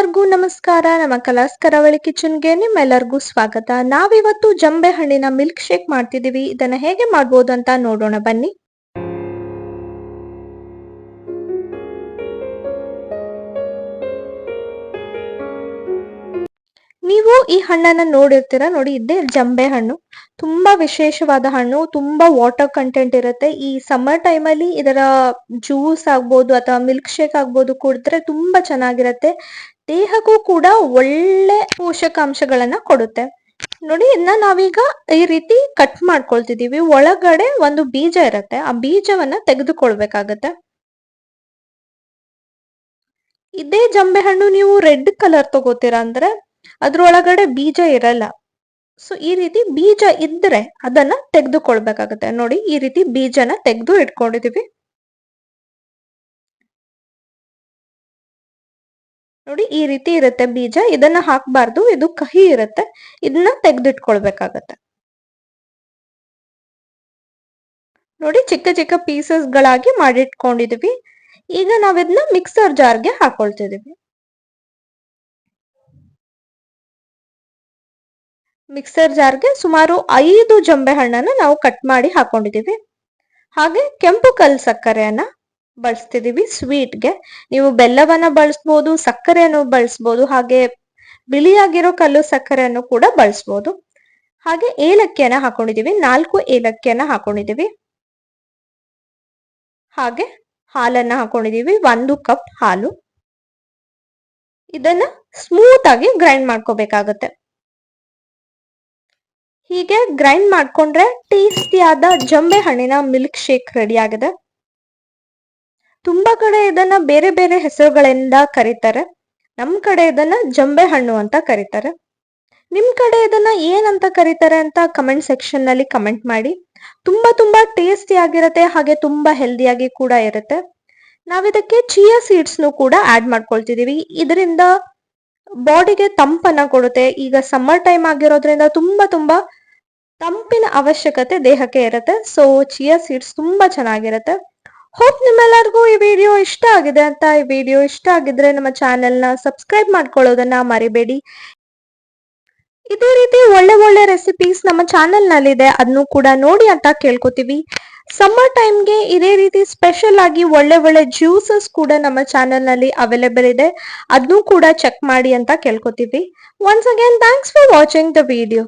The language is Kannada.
ನಿಮ್ಮೆಲ್ಲರಿಗೂ ನಮಸ್ಕಾರ. ನಮ್ಮ ಕಲಾಸ್ ಕರಾವಳಿ ಕಿಚನ್ಗೆ ನಿಮ್ಮೆಲ್ಲರಿಗೂ ಸ್ವಾಗತ. ನಾವಿವತ್ತು ಜಂಬೆ ಹಣ್ಣಿನ ಮಿಲ್ಕ್ ಶೇಕ್ ಮಾಡ್ತಿದೀವಿ ಇದನ್ನ ಹೇಗೆ ಮಾಡ್ಬೋದು ಅಂತ ನೋಡೋಣ. ಬನ್ನಿ. ನೀವು ಈ ಹಣ್ಣನ್ನ ನೋಡಿರ್ತೀರ. ನೋಡಿ ಇದೇ ಜಂಬೆ ಹಣ್ಣು ತುಂಬಾ ವಿಶೇಷವಾದ ಹಣ್ಣು. ತುಂಬಾ ವಾಟರ್ ಕಂಟೆಂಟ್ ಇರುತ್ತೆ. ಈ ಸಮ್ಮರ್ ಟೈಮಲ್ಲಿ ಇದರ ಜ್ಯೂಸ್ ಆಗ್ಬೋದು ಅಥವಾ ಮಿಲ್ಕ್ ಶೇಕ್ ಆಗ್ಬೋದು ಕುಡಿದ್ರೆ ತುಂಬಾ ಚೆನ್ನಾಗಿರುತ್ತೆ. ದೇಹಕ್ಕೂ ಕೂಡ ಒಳ್ಳೆ ಪೋಷಕಾಂಶಗಳನ್ನ ಕೊಡುತ್ತೆ. ನೋಡಿ, ಇನ್ನ ನಾವೀಗ ಈ ರೀತಿ ಕಟ್ ಮಾಡ್ಕೊಳ್ತಿದೀವಿ. ಒಳಗಡೆ ಒಂದು ಬೀಜ ಇರುತ್ತೆ. ಆ ಬೀಜವನ್ನ ತೆಗೆದುಕೊಳ್ಬೇಕಾಗತ್ತೆ. ಇದೇ ಜಂಬೆ ಹಣ್ಣು ನೀವು ರೆಡ್ ಕಲರ್ ತಗೋತೀರಾ ಅಂದ್ರೆ ಅದ್ರೊಳಗಡೆ ಬೀಜ ಇರಲ್ಲ. ಸೊ ಈ ರೀತಿ ಬೀಜ ಇದ್ರೆ ಅದನ್ನ ತೆಗೆದುಕೊಳ್ಬೇಕಾಗತ್ತೆ. ನೋಡಿ, ಈ ರೀತಿ ಬೀಜನ ತೆಗೆದು ಇಟ್ಕೊಂಡಿದೀವಿ. ನೋಡಿ ಈ ರೀತಿ ಇರುತ್ತೆ ಬೀಜ. ಇದನ್ನ ಹಾಕ್ಬಾರ್ದು. ಇದು ಕಹಿ ಇರುತ್ತೆ. ಇದನ್ನ ತೆಗೆದಿಟ್ಕೊಳ್ಬೇಕಾಗತ್ತೆ. ನೋಡಿ ಚಿಕ್ಕ ಚಿಕ್ಕ ಪೀಸಸ್ ಗಳಾಗಿ ಮಾಡಿಟ್ಕೊಂಡಿದೀವಿ. ಈಗ ನಾವ್ ಇದನ್ನ ಮಿಕ್ಸರ್ ಜಾರ್ಗೆ ಹಾಕೊಳ್ತಿದೀವಿ. ಮಿಕ್ಸರ್ ಜಾರ್ಗೆ ಸುಮಾರು ಐದು ಜಂಬೆ ಹಣ್ಣನ್ನ ನಾವು ಕಟ್ ಮಾಡಿ ಹಾಕೊಂಡಿದೀವಿ. ಹಾಗೆ ಕೆಂಪು ಕಲ್ ಸಕ್ಕರೆಯನ್ನ ಬಳಸ್ತಿದೀವಿ. ಸ್ವೀಟ್ಗೆ ನೀವು ಬೆಲ್ಲವನ್ನ ಬಳಸ್ಬೋದು, ಸಕ್ಕರೆಯನ್ನು ಬಳಸ್ಬೋದು, ಹಾಗೆ ಬಿಳಿಯಾಗಿರೋ ಕಲ್ಲು ಸಕ್ಕರೆಯನ್ನು ಕೂಡ ಬಳಸ್ಬೋದು. ಹಾಗೆ ಏಲಕ್ಕಿಯನ್ನ ಹಾಕೊಂಡಿದೀವಿ. ನಾಲ್ಕು ಏಲಕ್ಕಿಯನ್ನ ಹಾಕೊಂಡಿದೀವಿ. ಹಾಗೆ ಹಾಲನ್ನ ಹಾಕೊಂಡಿದೀವಿ. ಒಂದು ಕಪ್ ಹಾಲು. ಇದನ್ನ ಸ್ಮೂತ್ ಆಗಿ ಗ್ರೈಂಡ್ ಮಾಡ್ಕೋಬೇಕಾಗತ್ತೆ. ಹೀಗೆ ಗ್ರೈಂಡ್ ಮಾಡ್ಕೊಂಡ್ರೆ ಟೇಸ್ಟಿಯಾದ ಜಂಬೆ ಹಣ್ಣಿನ ಮಿಲ್ಕ್ ಶೇಕ್ ರೆಡಿ ಆಗಿದೆ. ತುಂಬಾ ಕಡೆ ಇದನ್ನ ಬೇರೆ ಬೇರೆ ಹೆಸರುಗಳಿಂದ ಕರೀತಾರೆ. ನಮ್ ಕಡೆ ಇದನ್ನ ಜಂಬೆ ಹಣ್ಣು ಅಂತ ಕರೀತಾರೆ. ನಿಮ್ ಕಡೆ ಇದನ್ನ ಏನಂತ ಕರೀತಾರೆ ಅಂತ ಕಮೆಂಟ್ ಸೆಕ್ಷನ್ನಲ್ಲಿ ಕಮೆಂಟ್ ಮಾಡಿ. ತುಂಬಾ ತುಂಬಾ ಟೇಸ್ಟಿ ಆಗಿರುತ್ತೆ, ಹಾಗೆ ತುಂಬಾ ಹೆಲ್ದಿಯಾಗಿ ಕೂಡ ಇರುತ್ತೆ. ನಾವಿದಕ್ಕೆ ಚಿಯಾ ಸೀಡ್ಸ್ನು ಕೂಡ ಆಡ್ ಮಾಡ್ಕೊಳ್ತಿದೀವಿ. ಇದರಿಂದ ಬಾಡಿಗೆ ತಂಪನ್ನ ಕೊಡುತ್ತೆ. ಈಗ ಸಮ್ಮರ್ ಟೈಮ್ ಆಗಿರೋದ್ರಿಂದ ತುಂಬಾ ತುಂಬಾ ತಂಪಿನ ಅವಶ್ಯಕತೆ ದೇಹಕ್ಕೆ ಇರುತ್ತೆ. ಸೊ ಚಿಯಾ ಸೀಡ್ಸ್ ತುಂಬಾ ಚೆನ್ನಾಗಿರುತ್ತೆ. ಹೋಪ್ ನಿಮ್ಮೆಲ್ಲರಿಗೂ ಈ ವಿಡಿಯೋ ಇಷ್ಟ ಆಗಿದೆ ಅಂತ ಈ ವಿಡಿಯೋ ಇಷ್ಟ ಆಗಿದ್ರೆ ನಮ್ಮ ಚಾನೆಲ್ನ ಸಬ್ಸ್ಕ್ರೈಬ್ ಮಾಡ್ಕೊಳ್ಳೋದನ್ನ ಮರಿಬೇಡಿ. ಇದೇ ರೀತಿ ಒಳ್ಳೆ ಒಳ್ಳೆ ರೆಸಿಪೀಸ್ ನಮ್ಮ ಚಾನೆಲ್ ನಲ್ಲಿದೆ. ಅದನ್ನು ಕೂಡ ನೋಡಿ ಅಂತ ಕೇಳ್ಕೊತೀವಿ. ಸಮ್ಮರ್ ಟೈಮ್ಗೆ ಇದೇ ರೀತಿ ಸ್ಪೆಷಲ್ ಆಗಿ ಒಳ್ಳೆ ಒಳ್ಳೆ ಜ್ಯೂಸಸ್ ಕೂಡ ನಮ್ಮ ಚಾನೆಲ್ನಲ್ಲಿ ಅವೈಲೇಬಲ್ ಇದೆ. ಅದನ್ನು ಕೂಡ ಚೆಕ್ ಮಾಡಿ ಅಂತ ಕೇಳ್ಕೊತೀವಿ. Once again thanks for watching the video